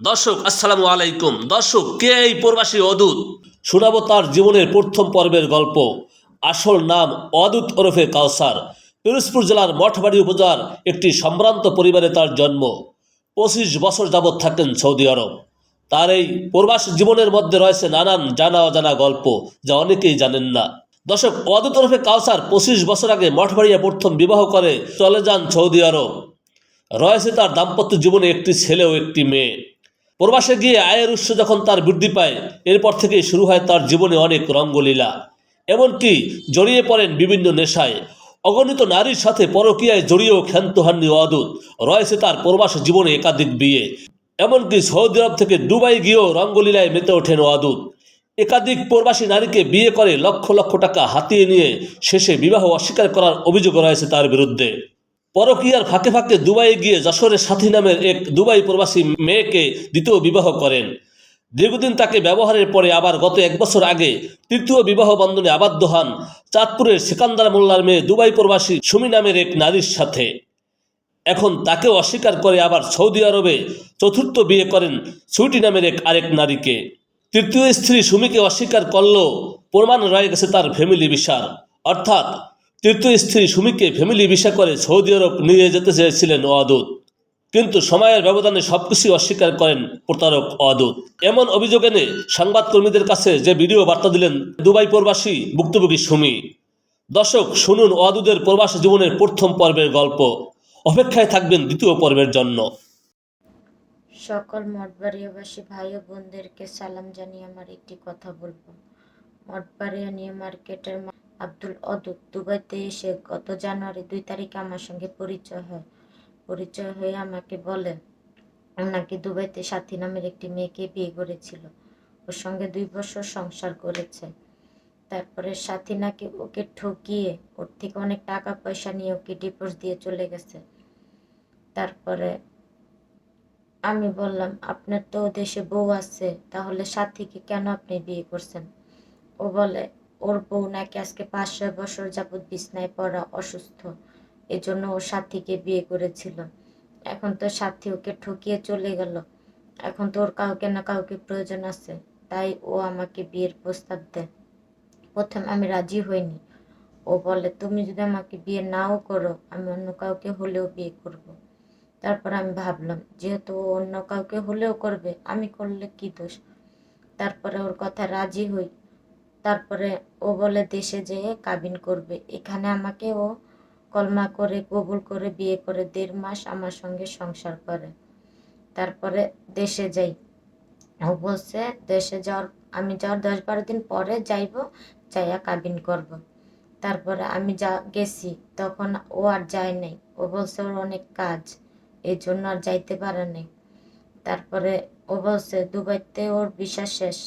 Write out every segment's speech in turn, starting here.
দর্শক, আসসালামু আলাইকুম। দর্শক, কে এই প্রবাসী অদূত? শোনাবো তার জীবনের প্রথম পর্বের গল্প। আসল নাম অদূত ওরফে কাউসার। পিরোজপুর জেলার মঠবাড়ি উপজেলার একটি সম্ভ্রান্ত পরিবারে তার জন্ম। পঁচিশ বছর যাবৎ থাকেন সৌদি আরব। তার এই প্রবাস জীবনের মধ্যে রয়েছে নানান জানা অজানা গল্প, যা অনেকেই জানেন না। দর্শক, অদূত ওরফে কাউসার পঁচিশ বছর আগে মঠবাড়িয়া প্রথম বিবাহ করে চলে যান সৌদি আরব। রয়েছে তার দাম্পত্য জীবনে একটি ছেলে ও একটি মেয়ে। প্রবাসে গিয়ে আয়ের উৎস যখন তার বৃদ্ধি পায়, এরপর থেকেই শুরু হয় তার জীবনে অনেক রঙ্গলীলা। এমনকি জড়িয়ে পড়েন বিভিন্ন নেশায়। অগণিত নারীর সাথে পরকীয়ায় জড়িয়েও ক্ষান্ত হননি অদূত। রয়েছে তার প্রবাস জীবনে একাধিক বিয়ে। এমনকি সৌদি আরব থেকে দুবাই গিয়েও রঙ্গলীলায় মেতে ওঠেন অদূত। একাধিক প্রবাসী নারীকে বিয়ে করে লক্ষ লক্ষ টাকা হাতিয়ে নিয়ে শেষে বিবাহ অস্বীকার করার অভিযোগ রয়েছে তার বিরুদ্ধে। পরকীয়ার ফাঁকে ফাঁকে দুবাইয়ে গিয়ে যশোরের সাথী নামের এক দুবাই প্রবাসী মেয়েকে দ্বিতীয় বিবাহ করেন। দীর্ঘদিন তাকে ব্যবহারের পরে আবার গত এক বছর আগে তৃতীয় বিবাহ বন্ধনে আবদ্ধ হন চাঁদপুরের সিকান্দার মোল্লার মেয়ে দুবাই প্রবাসী সুমি নামের এক নারীর সাথে। এখন তাকেও অস্বীকার করে আবার সৌদি আরবে চতুর্থ বিয়ে করেন সুইটি নামের এক আরেক নারীকে। তৃতীয় স্ত্রী সুমিকে অস্বীকার করলেও প্রমাণ রয়ে গেছে তার ফ্যামিলি বিশার অর্থাৎ তৃতীয় স্ত্রী সুমিকে ফ্যামিলি ভিসা করে সৌদি আরব নিয়ে যেতে চেয়েছিলেন অদূত কিন্তু সময়ের ব্যবধানে সবকিছু অস্বীকার করেন প্রতারক অদূত এমন অভিযোগ এনে সংবাদকর্মীদের কাছে যে ভিডিও বার্তা দিলেন দুবাই প্রবাসী ভুক্তভোগী সুমি। দর্শক, শুনুন অদূতের প্রবাস জীবনের প্রথম পর্বের গল্প। অপেক্ষায় থাকবেন দ্বিতীয় পর্বের জন্য। সকল মঠবাড়িয়াবাসী, ভাই ও বোনদেরকে সালাম জানিয়ে আমার একটি কথা বলব। মঠবাড়িয়া নিউ মার্কেটের আব্দুল অদুত দুবাইতে এসে গত জানুয়ারি দুই তারিখে আমার সঙ্গে পরিচয় হয়। পরিচয় হয়ে আমাকে বলে নাকি দুবাইতে সাথী নামের একটি মেয়েকে বিয়ে করেছিল। ওর সঙ্গে দুই বছর সংসার করেছে। তারপরে সাথী নাকি ওকে ঠকিয়ে ওর থেকে অনেক টাকা পয়সা নিয়ে ওকে ডিভোর্স দিয়ে চলে গেছে। তারপরে আমি বললাম, আপনার তো দেশে বউ আছে, তাহলে সাথীকে কেন আপনি বিয়ে করছেন? ও বলে ওর বউ নাকি আজকে পাঁচ, ছয় বছর যাবৎ বিছনায় পড়া অসুস্থ। এজন্য ও সাথীকে বিয়ে করেছিল। এখন তো সাথী ওকে ঠকিয়ে চলে গেল। এখন তো ওর কাউকে না কাউকে প্রয়োজন আছে। তাই ও আমাকে বিয়ের প্রস্তাব দেয়। প্রথম আমি রাজি হইনি। ও বলে, তুমি যদি আমাকে বিয়ে নাও করো, আমি অন্য কাউকে হলেও বিয়ে করব। তারপর আমি ভাবলাম, যেহেতু ও অন্য কাউকে হলেও করবে, আমি করলে কি দোষ? তারপরে ওর কথা রাজি হই। তারপরে ও বলে, দেশে যেয়ে কাবিন করবে। এখানে আমাকে ও কলমা করে, কবুল করে বিয়ে করে, দেড় মাস আমার সঙ্গে সংসার করে। তারপরে দেশে যাই। ও বলছে, দেশে যাওয়ার, আমি যাওয়ার দশ বারো দিন পরে যাইব, যাইয়া কাবিন করব। তারপরে আমি যা, গেছি। তখন ও আর যায় নাই। ও বলছে, ওর অনেক কাজ। এই জন্য আর যাইতে পারে নাই। তারপরে ও বলছে, দুবাইতে ওর বিশ্বাস শেষ।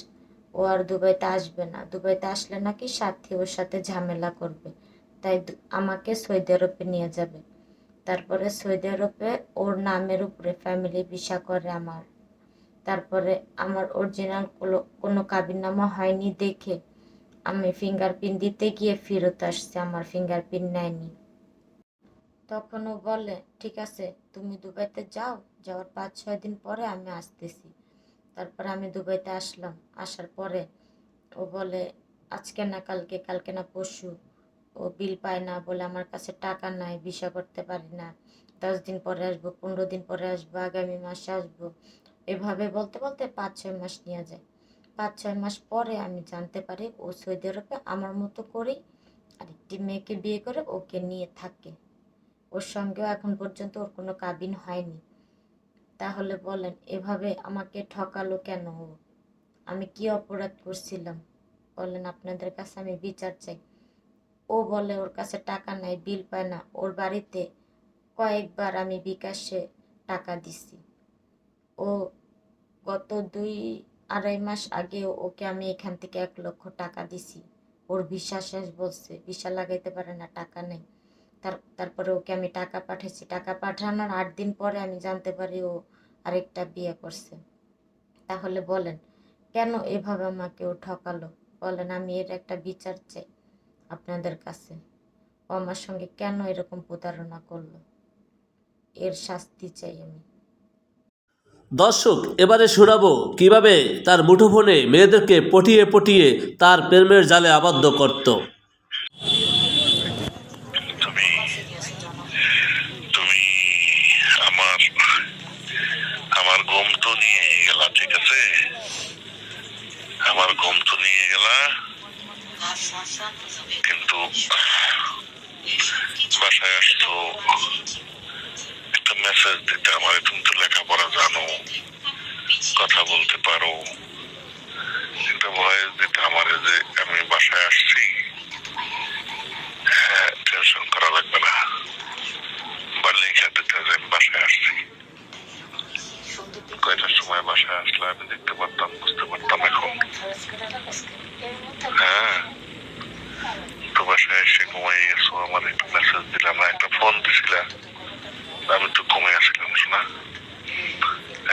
ও আর দুবাইতে আসবে না। দুবাইতে আসলে নাকি সাথী ওর সাথে ঝামেলা করবে। তাই আমাকে সৌদি আরবে নিয়ে যাবে। তারপরে সৌদি আরবে ওর নামের উপরে ফ্যামিলি ভিসা করে আমার। তারপরে আমার অরিজিনাল কোনো কাবিননামা হয়নি দেখে আমি ফিঙ্গারপ্রিন্ট দিতে গিয়ে ফেরত আসছে, আমার ফিঙ্গারপ্রিন্ট নেয়নি। তখন ও বলে, ঠিক আছে, তুমি দুবাইতে যাও, যাওয়ার পাঁচ ছয় দিন পরে আমি আসতেছি। তারপরে আমি দুবাইতে আসলাম। আসার পরে ও বলে, আজকে না, কালকে কালকে না, পরশু। ও বিল পায় না বলে আমার কাছে টাকা নাই, ভিসা করতে পারি না। দশ দিন পরে আসব, পনেরো দিন পরে আসব, আগামী মাসে আসব। এভাবে বলতে বলতে পাঁচ, ছয় মাস নিয়ে যায়। পাঁচ, ছয় মাস পরে আমি জানতে পারি ও সৌদি আরবে আমার মতো করেই আরেকটি মেয়েকে বিয়ে করে ওকে নিয়ে থাকে। ওর সঙ্গেও এখন পর্যন্ত ওর কোনো কাবিন হয়নি। তাহলে বলেন, এভাবে আমাকে ঠকালো কেন? আমি কি অপরাধ করছিলাম? বলেন, আপনাদের কাছে আমি বিচার চাই। ও বলে, ওর কাছে টাকা নাই, বিল পায় না। ওর বাড়িতে কয়েকবার আমি বিকাশে টাকা দিছি। ও গত দুই, আড়াই মাস আগে ওকে আমি এখান থেকে এক লক্ষ টাকা দিছি। ওর ভিসা শেষ বলছে, ভিসা লাগাইতে পারে না, টাকা নেই। তার, তারপরে ওকে আমি টাকা পাঠাইছি। টাকা পাঠানোর আট দিন পরে আমি জানতে পারি ও আরেকটা বিয়ে করছে। তাহলে বলেন, কেন এভাবে আমাকে ও ঠকালো? বলেন, আমি এর একটা বিচার চাই আপনাদের কাছে। ও আমার সঙ্গে কেন এরকম প্রতারণা করল? এর শাস্তি চাই আমি। দর্শক, এবারে শোনাবো কীভাবে তার মুঠোফোনে মেয়েদেরকে পটিয়ে পটিয়ে তার প্রেমের জালে আবদ্ধ করত তুমি তুমি আমার আমার ঘুম তো নিয়ে গেলা ঠিক আছে আমার ঘুম তো নিয়ে গেলা। কিন্তু বাসায় আসতো। একটা মেসেজ দিতে, আমার তুমি তো লেখাপড়া জানো, কথা বলতে পারো। একটা ভয়েস দিতে আমার যে আমি বাসায় আসছি হ্যাঁ টেনশন করা লাগবে না। বা লেখা দিতে যে আমি বাসায় আসছি। কয়টার সময় বাসায় আসলে আমি দেখতে পারতাম বুঝতে পারতাম এখন হ্যাঁ তো বাসায় এসে ঘুমাই গেছো আমার একটা মেসেজ দিলাম না একটা ফোন দিছিলাম আমি তো ঘুমাই আসলাম শোনা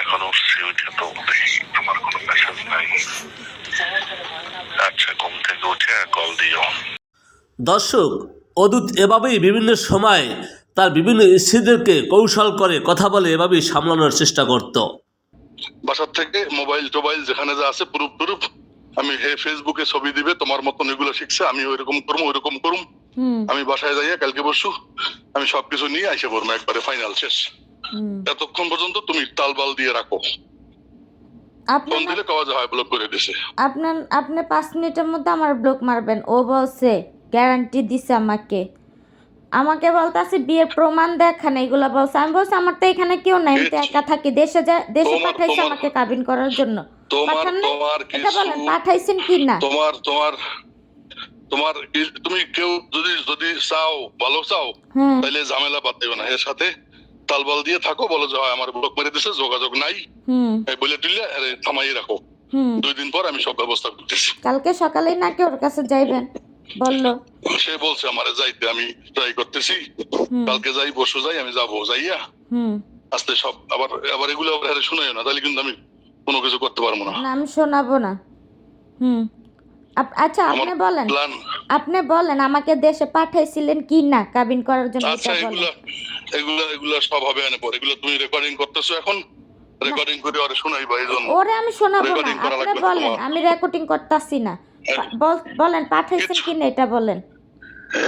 এখন উঠছি উঠে তো দেখি তোমার কোনো মেসেজ নাই আচ্ছা ঘুম থেকে উঠে কল দিও দর্শক অদূত এভাবেই বিভিন্ন সময় তার বিভিন্ন স্ত্রীদেরকে কৌশল করে কথা বলে এভাবেই সামলানোর চেষ্টা করত। বাসার থেকে মোবাইল টোবাইল যেখানে যা আছে প্রুফ টুরুফ আমি হে ফেসবুকে ছবি দিবে তোমার মতন এগুলো শিখছে আমি ওইরকম করব ওইরকম করুম। আমি বাসায় যাইয়া কালকে বসু আমি সবকিছু নিয়ে আইসে পড়ব একবারে ফাইনাল শেষ। এতক্ষণ পর্যন্ত তুমি তালবাল দিয়ে রাখো। আপনি ফোন দিলে কাওয়াজ হয় ব্লক করে দিছে। আপনার আপনি পাঁচ মিনিটের মধ্যে আমার ব্লক মারবেন। ও বলছে গ্যারান্টি দিছে আমাকে। আমাকে বলতেছে বিয়ের প্রমাণ দেখান এগুলো বলছে। আমি বলছি আমার তো এখানে কেউ নাই আমি তো একা থাকি। দেশে যা দেশে পাঠাইছে আমাকে কাবিন করার জন্য। পাঠান নাই? এটা বলেন পাঠাইছেন কি না? তোমার তোমার তোমার তুমি কেউ যদি যদি চাও ভালো চাও হ্যাঁ। তাহলে ঝামেলা বাদ দেবে না। এর সাথে তালবাল দিয়ে থাকো বলো যে হয় আমার ব্লক মেরে দিছে যোগাযোগ নাই। হুম। বলে দিলে আরে থামাই রাখো। দুই দিন পর আমি সব ব্যবস্থা করতেছি। কালকে সকালেই নাকি ওর কাছে যাইবেন। বলল। সে বলছে আমারে যাইতে আমি ট্রাই করতেছি। কালকে যাই পরশু যাই আমি যাব যাইয়া। হুম। আস্তে সব আবার আবার এগুলো আবার হারে না তাহলে কিন্তু আমি কোনো কিছু করতে পারব না। আমি শোনাবো না। হুম। আচ্ছা আপনি বলেন। আপনি বলেন আমাকে দেশে পাঠাইছিলেন কি না কাবিন করার জন্য আচ্ছা এগুলা বলেন। এগুলা এগুলা সব হবে আনে পর। এগুলো তুমি রেকর্ডিং করতেছো এখন? রেকর্ডিং করে আরে শুনাইবা ওরে আমি শোনাবো না আপনি বলেন আমি রেকর্ডিং করতেছি না। বলেন পাঠাইছেন কিছু- কি না এটা বলেন।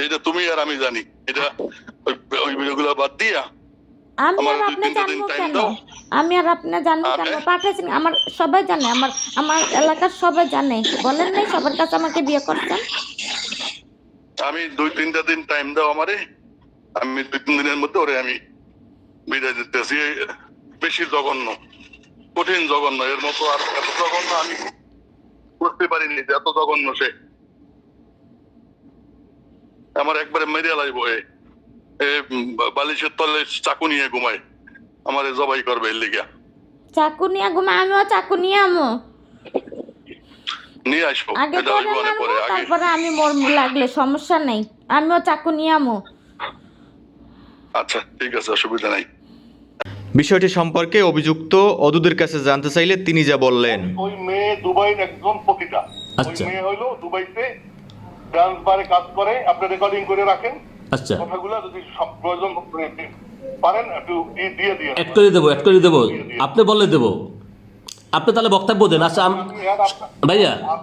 এইটা তুমি আর আমি জানি। এটা ওই- ভিডিওগুলো বাদ দিয়া আমি আর আপনি জানব কেন? আমি আর আপনি জানব কেন? পাঠাইছেন আমার সবাই জানে আমার আমার এলাকার সবাই জানে। বলেন নাই সবার কাছে আমাকে বিয়ে করছেন? আমি দুই তিনটা দিন টাইম দাও আমারে। আমি দুই তিন দিনের মধ্যে ওরে আমি বিদায় দিতেছি। বেশি জঘন্য কঠিন জঘন্য। এর মতো আর এত জঘন্য আমি বুঝতে পারিনি যে এত জঘন্য সে। আমার একবারে মেরিয়া লাগব এ। বালিশের তলে চাকু নিয়ে ঘুমায়। আমার জবাই করবে এর লিগা। চাকু নিয়ে ঘুমা আমিও চাকু নিয়ে আমো। নিয়ে আসব পরে আগে। তারপরে আমি মোর লাগলে সমস্যা নেই। আমিও চাকু নিয়ে আমো। আচ্ছা ঠিক আছে অসুবিধা নাই। বিষয়টি সম্পর্কে অভিযুক্ত অদুদের কাছে জানতে চাইলে তিনি যা বললেন। ওই মেয়ে দুবাইয়ের একজন পতিতা। ওই আচ্ছা। মেয়ে হইল দুবাইতে ডান্স বারে কাজ করে আপনি রেকর্ডিং করে রাখেন। আচ্ছা। কথাগুলো যদি সব প্রয়োজন পারেন একটু দিয়ে- দিয়ে দিয়ে অ্যাড করে দেবো অ্যাড করে দেবো। আপনি বললে দেবো। আপনি তাহলে বক্তব্য দেন। আচ্ছা আম- আমি আর আপনার- ভাইয়া।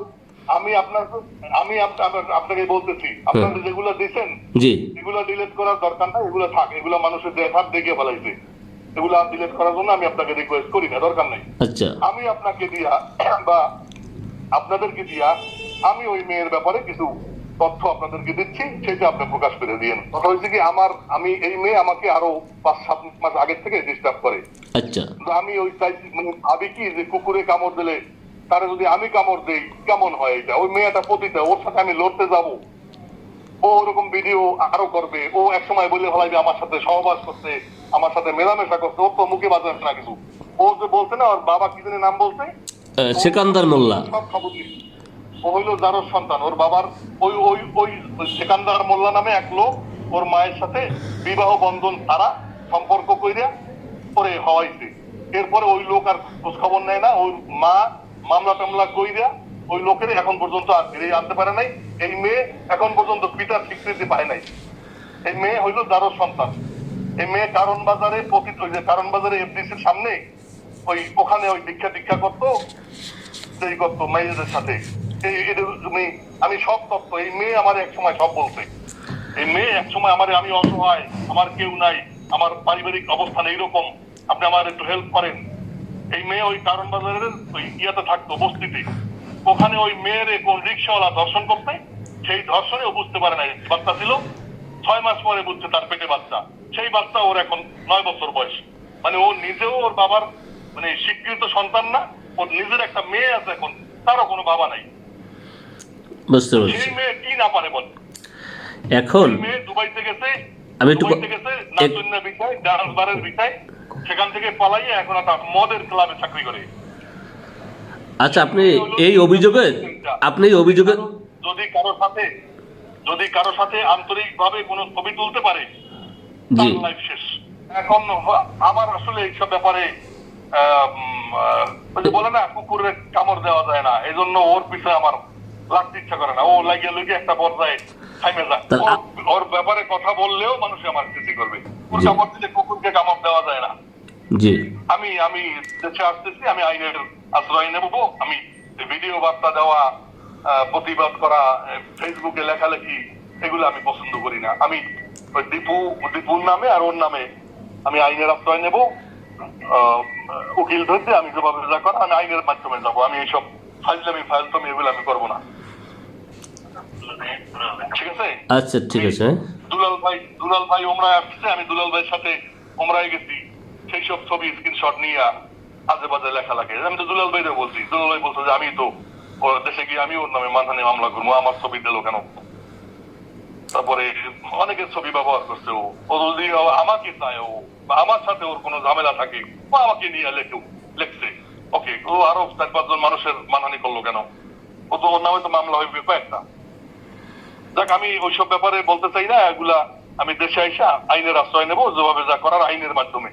আমি- আপনার আমি আপ- আপ- আপনাকে বলতেছি। আপনারা যেগুলো দিচ্ছেন জি। এগুলো ডিলিট করার দরকার নাই এগুলো থাক এগুলো মানুষের দেখার দেখে ফেলাইছে। এগুলো আর ডিলিট করার জন্য আমি আপনাকে রিকোয়েস্ট করি না দরকার নাই। আচ্ছা। আমি আপনাকে দিয়া বা আপনাদেরকে দিয়া আমি ওই মেয়ের ব্যাপারে কিছু তথ্য আপনাদেরকে দিচ্ছি সেটা আপনি প্রকাশ করে দিন কথা হয়েছে কি আমার আমি এই মেয়ে আমাকে আরও পাঁচ সাত মাস আগের থেকে ডিস্টার্ব করে। আচ্ছা। আমি ওই মানে ভাবি কি যে কুকুরে কামড় দিলে তারা যদি আমি কামড় দেই কেমন হয় এটা? ওই মেয়েটা পতিতা ওর সাথে আমি লড়তে যাব। ও ওরকম ভিডিও আরও করবে। ও এক সময় বলে ফেলাইবে আমার সাথে সহবাস করতে আমার সাথে মেলামেশা করতে ওর তো মুখে বাজাবে না কিছু। ও যে বলছে না ওর বাবা কি জানি নাম বলছে? সেকান্দার মোল্লা। সব খবর ও হইল সন্তান। ওর বাবার ওই ওই ওই ওই সেকান্দার মোল্লা নামে এক লোক ওর মায়ের সাথে বিবাহ বন্ধন ছাড়া সম্পর্ক কইরা পরে হওয়াইছে। এরপরে ওই লোক আর খোঁজ খবর নেয় না ওই মা মামলা টামলা কইরা ওই লোকের এখন পর্যন্ত আর ফিরে আনতে পারে নাই। এই মেয়ে এখন পর্যন্ত পিতার স্বীকৃতি পায় নাই। এই মেয়ে হইল যারোর সন্তান। এই মেয়ে কারণ বাজারে পতিত যে কারণ বাজারে এফডিসির সামনে ওই ওখানে ওই দীক্ষা দীক্ষা করতো সেই করতো মেয়েদের সাথে। এই তুমি, আমি সব তত্ত্ব, এই মেয়ে আমার এক সময় সব বলছে। এই মেয়ে এক সময় আমার, আমি অসহায়, আমার কেউ নাই, আমার পারিবারিক অবস্থান এইরকম, আপনি আমার একটু হেল্প করেন। এই মেয়ে ওই কারণ বাজারের ওই ইয়াতে থাকতো, বস্তিতে। ওখানে ওই মেয়ের কোন রিক্সাওয়ালা ধর্ষণ করতে? সেই ধর্ষণে ও বুঝতে পারে না বাচ্চা ছিল। ছয় মাস পরে বুঝছে তার পেটে বাচ্চা। সেই বাচ্চা ওর এখন নয় বছর বয়স। মানে ও নিজেও ওর বাবার মানে স্বীকৃত সন্তান না ওর নিজের একটা মেয়ে আছে এখন তারও কোনো বাবা নাই। বুঝতে পারছি। সেই মেয়ে কি না পারে বল? এখন মেয়ে দুবাইতে গেছে আমি একটু গেছে নাচন্যা বিষয় ডান্স বারের বিষয় সেখান থেকে পালাইয়ে এখন একটা মদের ক্লাবে চাকরি করে। আচ্ছা আপনি এই অভিযোগে আপনি এই অভিযোগে যদি কারও সাথে যদি কারও সাথে আন্তরিক ভাবে কোনো ছবি তুলতে পারে জি। লাইফ শেষ। এখন আমার আসলে এইসব ব্যাপারে বলে না কুকুরের কামড় দেওয়া যায় না। এই জন্য ওর পিছনে আমার লাগতে ইচ্ছা করে না। ও লাগিয়ে লুকিয়ে একটা পর্যায়ে থাইমে যায়। ওর- ব্যাপারে কথা বললেও মানুষ আমার স্মৃতি করবে। কুকুর। কামড় দিলে কুকুরকে কামড় দেওয়া যায় না। জি। আমি আমি দেশে আসতেছি আমি আইনের আশ্রয় নেব আমি ভিডিও বার্তা দেওয়া প্রতিবাদ করা ফেসবুকে লেখালেখি এগুলো আমি পছন্দ করি না। আমি দীপু দীপুর নামে আর ওর নামে আমি আইনের আশ্রয় নেব। উকিল ধরতে আমি যেভাবে যা করা আমি আইনের মাধ্যমে যাব। আমি এইসব ফাইজলামি ফাইল তো এগুলো আমি করব না। ঠিক আছে? আচ্ছা ঠিক আছে। দুলাল ভাই দুলাল ভাই ওমরায় আসছে। আমি দুলাল ভাইয়ের সাথে ওমরায় গেছি। সেই সব ছবি স্ক্রিনশট নিয়ে আজে বাজে লেখা লাগে। আমি তো দুলাল ভাইরে বলছি। দুলাল ভাই বলছে যে, আমি তো দেশে গিয়ে আমি ওর নামে মানহানি মামলা করব। আমার ছবি দিল কেন? তারপরে অনেকের ছবি ব্যবহার করছে ও। ও যদি আমাকে চায় ও, বা আমার সাথে ওর কোনো ঝামেলা থাকে, ও আমাকে নিয়ে লেখো লেখছে। ওকে, ও আরও চার পাঁচজন মানুষের মানহানি করল কেন? ও তো ওর নামে তো মামলা হইবে কয়েকটা। যাক, আমি ওইসব ব্যাপারে বলতে চাই না। এগুলা আমি দেশে আইসা আইনের আশ্রয় নেব, যেভাবে যা করার আইনের মাধ্যমে।